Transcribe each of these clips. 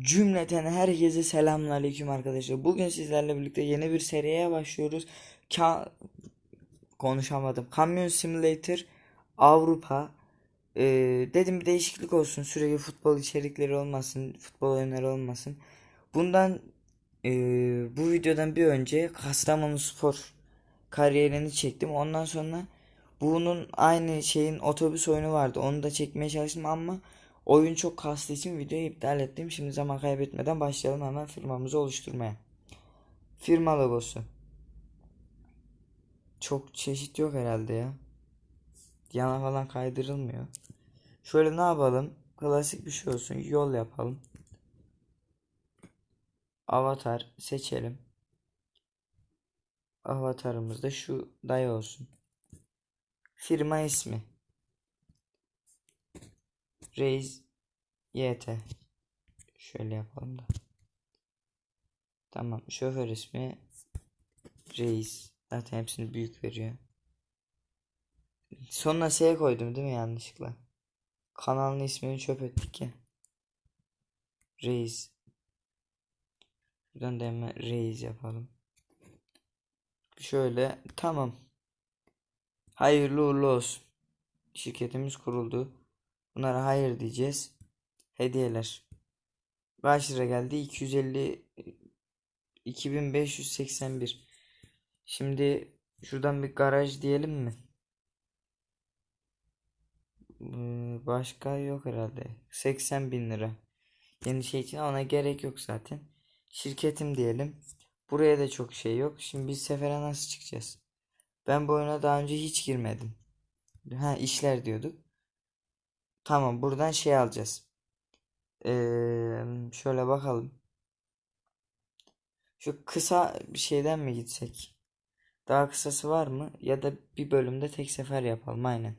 Cümleten herkese selamünaleyküm arkadaşlar. Bugün sizlerle birlikte yeni bir seriye başlıyoruz. Ka konuşamadım. Kamyon Simulator Avrupa. Ee, dedim bir değişiklik olsun. Sürekli futbol içerikleri olmasın, futbol oyunları olmasın. Bundan ee, bu videodan bir önce Kastamonu Spor kariyerini çektim. Ondan sonra bunun aynı şeyin otobüs oyunu vardı. Onu da çekmeye çalıştım ama oyun çok kastığı için videoyu iptal ettim. Şimdi zaman kaybetmeden başlayalım hemen firmamızı oluşturmaya. Firma logosu. Çok çeşit yok herhalde ya. Yana falan kaydırılmıyor. Şöyle ne yapalım? Klasik bir şey olsun. Yol yapalım. Avatar seçelim. Avatarımız da şu dayı olsun. Firma ismi. Reis YT. Şöyle yapalım da. Tamam. Şoför ismi Reis. Zaten hepsini büyük veriyor. Sonuna S koydum değil mi yanlışlıkla? Kanalın ismini çöp ettik ya. Reis. Buradan da hemen Reis yapalım. Şöyle tamam. Hayırlı uğurlu olsun. Şirketimiz kuruldu. Bunlara hayır diyeceğiz. Hediyeler. Kaç lira geldi? 250 2581. Şimdi şuradan bir garaj diyelim mi? Ee, Başka yok herhalde. 80 bin lira. Yeni şey için ona gerek yok zaten. Şirketim diyelim. Buraya da çok şey yok. Şimdi biz sefere nasıl çıkacağız? Ben bu oyuna daha önce hiç girmedim. Ha işler diyorduk. Tamam buradan şey alacağız. Ee, şöyle bakalım. Şu kısa bir şeyden mi gitsek? Daha kısası var mı? Ya da bir bölümde tek sefer yapalım aynen.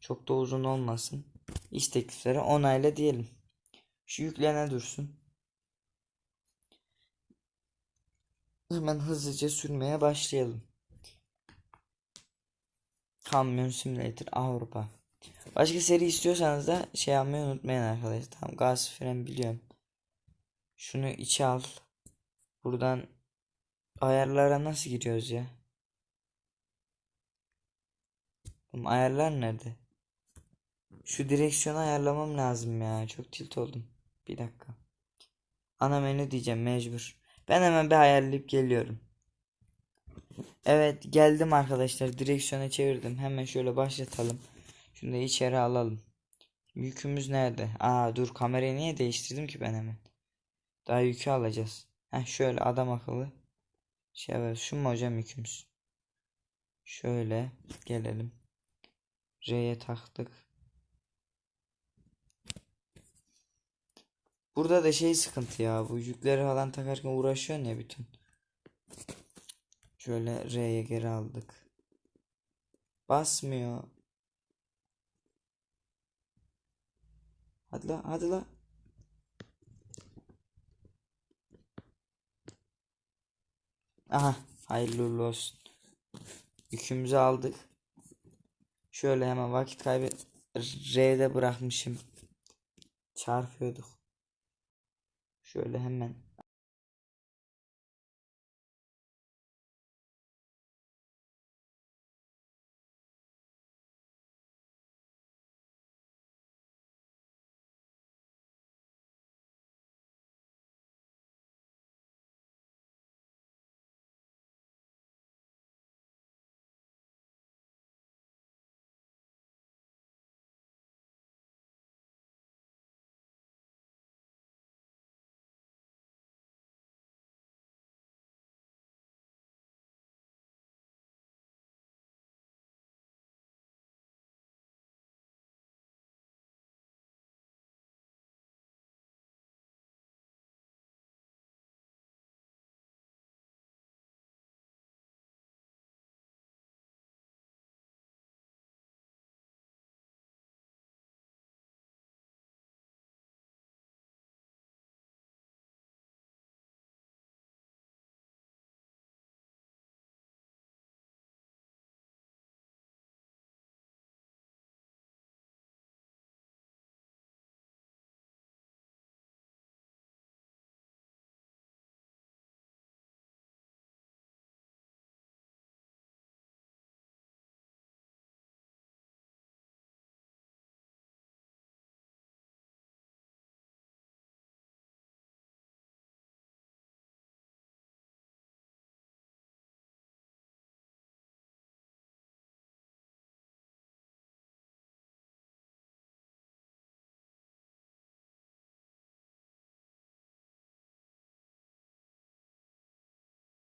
Çok da uzun olmasın. İş teklifleri onayla diyelim. Şu yüklene dursun. Hemen hızlıca sürmeye başlayalım. Kamyon Simulator Avrupa. Başka seri istiyorsanız da şey yapmayı unutmayın arkadaşlar. Tamam gaz fren biliyorum. Şunu içe al. Buradan ayarlara nasıl giriyoruz ya? Ayarlar nerede? Şu direksiyonu ayarlamam lazım ya. Çok tilt oldum. Bir dakika. Ana menü diyeceğim mecbur. Ben hemen bir ayarlayıp geliyorum. Evet geldim arkadaşlar. Direksiyona çevirdim. Hemen şöyle başlatalım. Şunu da içeri alalım. Yükümüz nerede? Aa dur kamerayı niye değiştirdim ki ben hemen? Daha yükü alacağız. Heh şöyle adam akıllı. Şey var. Şu mu hocam yükümüz? Şöyle gelelim. R'ye taktık. Burada da şey sıkıntı ya. Bu yükleri falan takarken uğraşıyorsun ya bütün. Şöyle R'ye geri aldık. Basmıyor. Hadi la hadi la. Aha hayırlı olsun. Yükümüzü aldık. Şöyle hemen vakit kaybet. R'de bırakmışım. Çarpıyorduk. Şöyle hemen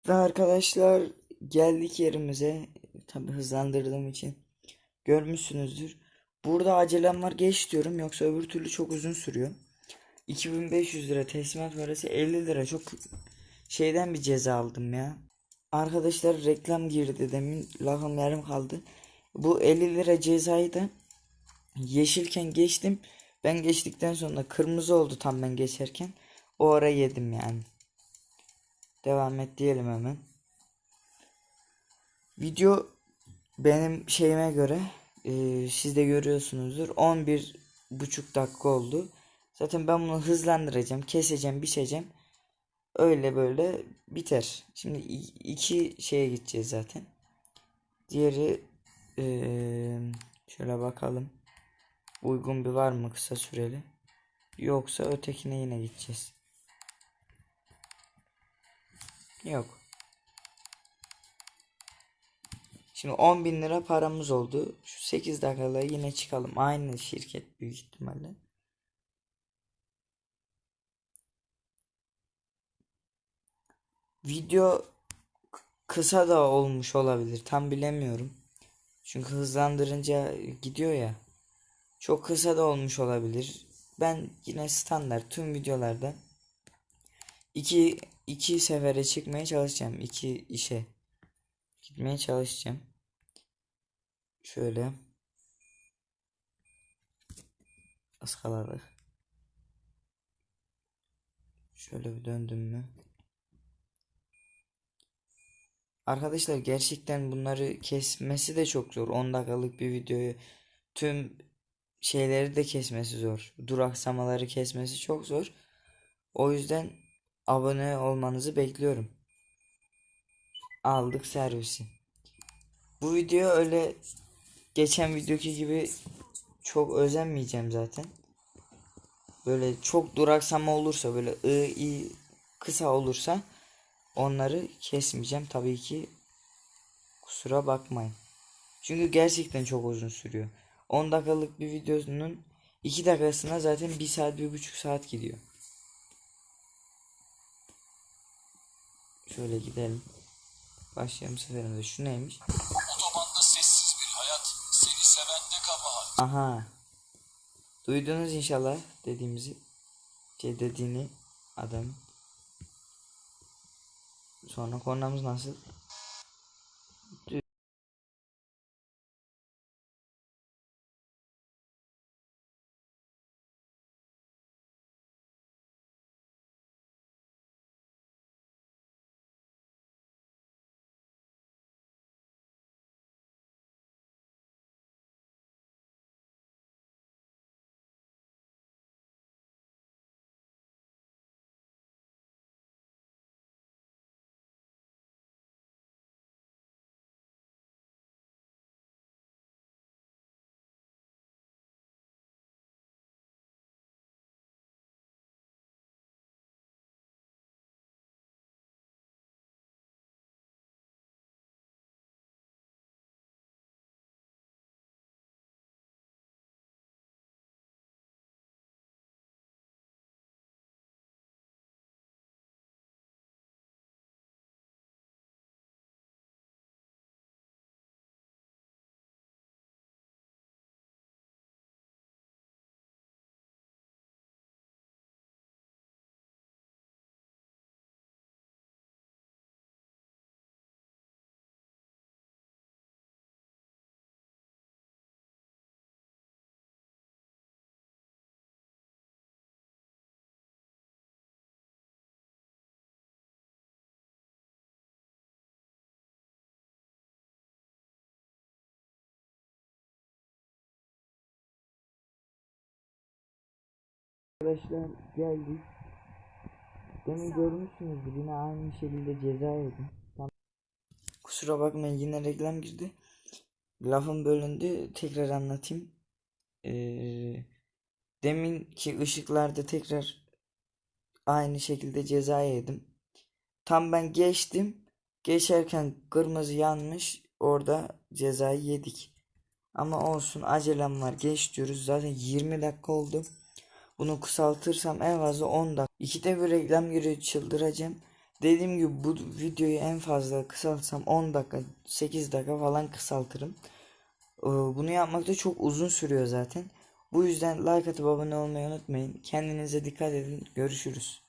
Ve arkadaşlar geldik yerimize. Tabi hızlandırdığım için görmüşsünüzdür. Burada acelem var geç diyorum yoksa öbür türlü çok uzun sürüyor. 2500 lira teslimat parası 50 lira çok şeyden bir ceza aldım ya. Arkadaşlar reklam girdi demin lafım yarım kaldı. Bu 50 lira cezayı da yeşilken geçtim. Ben geçtikten sonra kırmızı oldu tam ben geçerken. O ara yedim yani. Devam et diyelim hemen. Video benim şeyime göre e, siz de görüyorsunuzdur 11 buçuk dakika oldu. Zaten ben bunu hızlandıracağım, keseceğim, biçeceğim. Öyle böyle biter. Şimdi iki şeye gideceğiz zaten. Diğeri e, şöyle bakalım. Uygun bir var mı kısa süreli? Yoksa ötekine yine gideceğiz. Yok. Şimdi 10 bin lira paramız oldu. Şu 8 dakikada yine çıkalım. Aynı şirket büyük ihtimalle. Video kısa da olmuş olabilir. Tam bilemiyorum. Çünkü hızlandırınca gidiyor ya. Çok kısa da olmuş olabilir. Ben yine standart tüm videolarda iki iki sefere çıkmaya çalışacağım. iki işe gitmeye çalışacağım. Şöyle ıskaladık. Şöyle bir döndüm mü? Arkadaşlar gerçekten bunları kesmesi de çok zor. 10 dakikalık bir videoyu tüm şeyleri de kesmesi zor. Duraksamaları kesmesi çok zor. O yüzden abone olmanızı bekliyorum. Aldık servisi. Bu video öyle geçen videoki gibi çok özenmeyeceğim zaten. Böyle çok duraksama olursa böyle ı i kısa olursa onları kesmeyeceğim tabii ki. Kusura bakmayın. Çünkü gerçekten çok uzun sürüyor. 10 dakikalık bir videonun 2 dakikasına zaten 1 saat 1,5 saat gidiyor. Şöyle gidelim. Başlayalım seferinde. Şu neymiş? Otobanda sessiz bir hayat, seni seven de kabahat. Aha. Duydunuz inşallah dediğimizi. Şey dediğini adam. Sonra kornamız nasıl? Arkadaşlar geldik. Demin görmüşsünüzdür yine aynı şekilde ceza yedim. Kusura bakmayın yine reklam girdi. Lafım bölündü tekrar anlatayım. Ee, deminki ışıklarda tekrar aynı şekilde ceza yedim. Tam ben geçtim. Geçerken kırmızı yanmış. Orada cezayı yedik. Ama olsun acelem var. Geç diyoruz. Zaten 20 dakika oldu. Bunu kısaltırsam en fazla 10 dakika. İkide bir reklam giriyor çıldıracağım. Dediğim gibi bu videoyu en fazla kısaltsam 10 dakika 8 dakika falan kısaltırım. Ee, Bunu yapmakta çok uzun sürüyor zaten. Bu yüzden like atıp abone olmayı unutmayın. Kendinize dikkat edin. Görüşürüz.